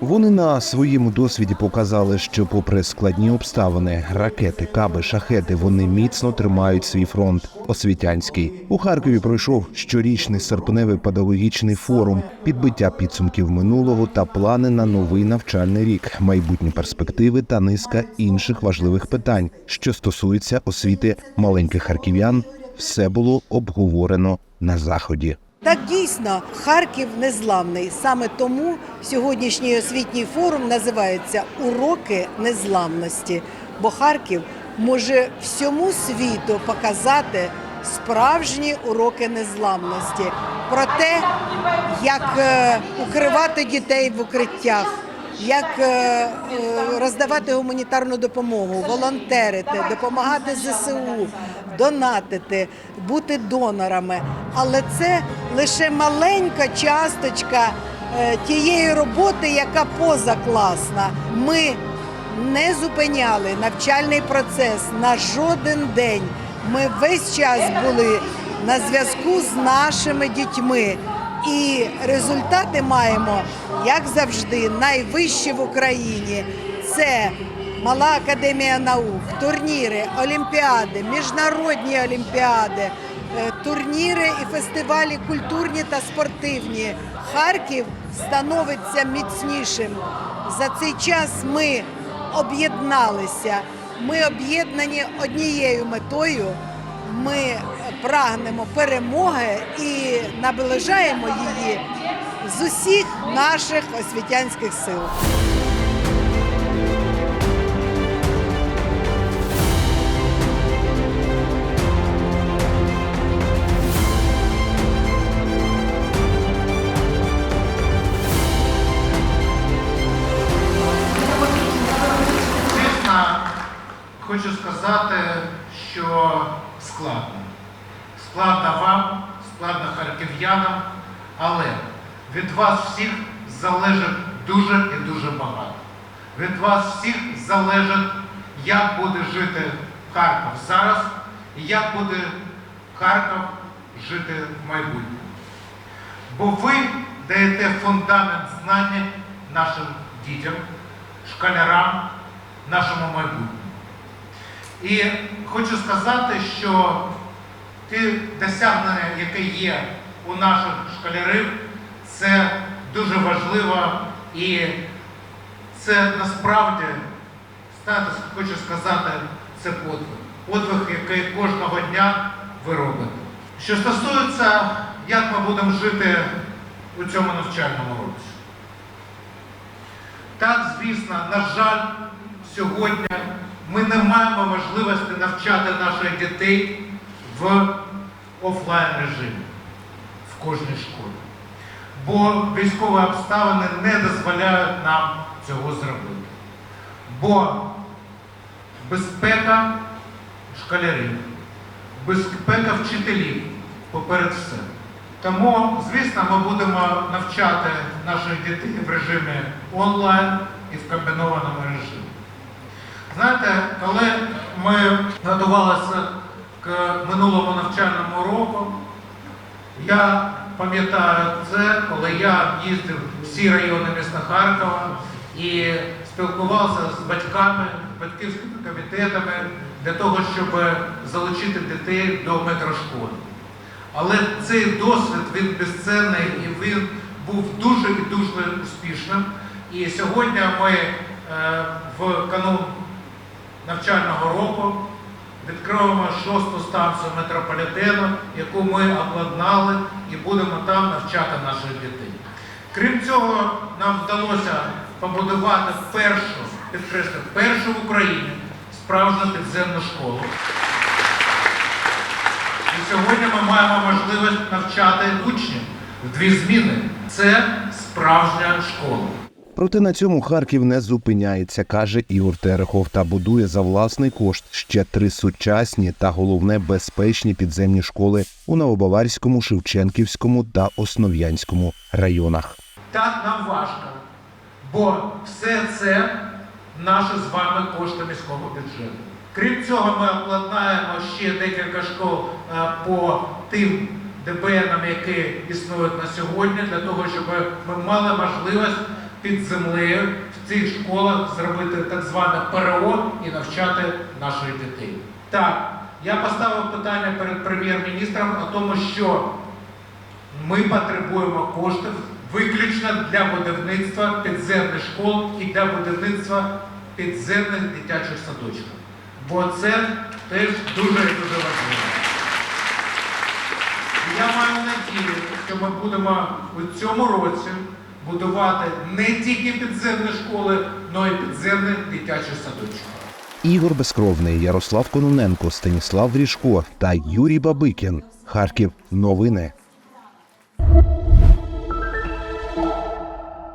Вони на своєму досвіді показали, що, попри складні обставини, ракети, каби, шахети, вони міцно тримають свій фронт. Освітянський у Харкові пройшов щорічний серпневий педагогічний форум, підбиття підсумків минулого та плани на новий навчальний рік, майбутні перспективи та низка інших важливих питань, що стосуються освіти маленьких харків'ян. Все було обговорено на заході. Так дійсно, Харків незламний. Саме тому сьогоднішній освітній форум називається Уроки незламності. Бо Харків може всьому світу показати справжні уроки незламності про те, як е, укривати дітей в укриттях. Як е, е, роздавати гуманітарну допомогу, волонтерити, допомагати ЗСУ, донатити, бути донорами. Але це лише маленька часточка е, тієї роботи, яка позакласна. Ми не зупиняли навчальний процес на жоден день. Ми весь час були на зв'язку з нашими дітьми. І результати маємо, як завжди, найвищі в Україні. Це Мала академія наук, турніри, олімпіади, міжнародні олімпіади, е, турніри і фестивалі культурні та спортивні. Харків становиться міцнішим. За цей час ми об'єдналися. Ми об'єднані однією метою. Ми прагнемо перемоги і наближаємо її з усіх наших освітянських сил. Хочу сказати, що складно. Складно вам, складно харків'янам, але від вас всіх залежить дуже і дуже багато. Від вас всіх залежить, як буде жити Харків зараз і як буде Харків жити в майбутньому. Бо ви даєте фундамент знання нашим дітям, школярам, нашому майбутньому. І хочу сказати, що ті досягнення, які є у наших школярів, це дуже важливо і це насправді, знаєте, хочу сказати, це подвиг. Подвиг, який кожного дня ви робите. Що стосується, як ми будемо жити у цьому навчальному році. Так, звісно, на жаль, сьогодні ми не маємо можливості навчати наших дітей в офлайн режимі в кожній школі. Бо військові обставини не дозволяють нам цього зробити. Бо безпека школярів, безпека вчителів поперед все. Тому, звісно, ми будемо навчати наших дітей в режимі онлайн і в комбінованому режимі. Знаєте, коли ми готувалися к минулому навчальному року, я пам'ятаю це, коли я їздив всі райони міста Харкова і спілкувався з батьками, батьківськими комітетами для того, щоб залучити дітей до метрошколи. Але цей досвід він безцінний і він був дуже і дуже успішним. І сьогодні ми е, в канун навчального року відкриємо шосту станцію метрополітену, яку ми обладнали і будемо там навчати наших дітей. Крім цього, нам вдалося побудувати першу, підкреслю, першу в Україні справжню підземну школу. І сьогодні ми маємо можливість навчати учнів в дві зміни. Це справжня школа. Проте на цьому Харків не зупиняється, каже Ігор Терехов, та будує за власний кошт ще три сучасні та головне безпечні підземні школи у Новобаварському, Шевченківському та Основ'янському районах. Так нам важко, бо все це наші з вами кошти міського бюджету. Крім цього, ми обладнаємо ще декілька школ е, по тим ДБНам, які існують на сьогодні, для того, щоб ми мали можливість під землею в цих школах зробити так зване ПРО і навчати наших дітей. Так, я поставив питання перед прем'єр-міністром о тому, що ми потребуємо коштів виключно для будівництва підземних школ і для будівництва підземних дитячих садочків. Бо це теж дуже дуже важливо. Я маю надію, що ми будемо у цьому році будувати не тільки підземні школи, але й підземні дитячі садочки. Ігор Безкровний, Ярослав Кононенко, Станіслав Ріжко та Юрій Бабикін. Харків. Новини.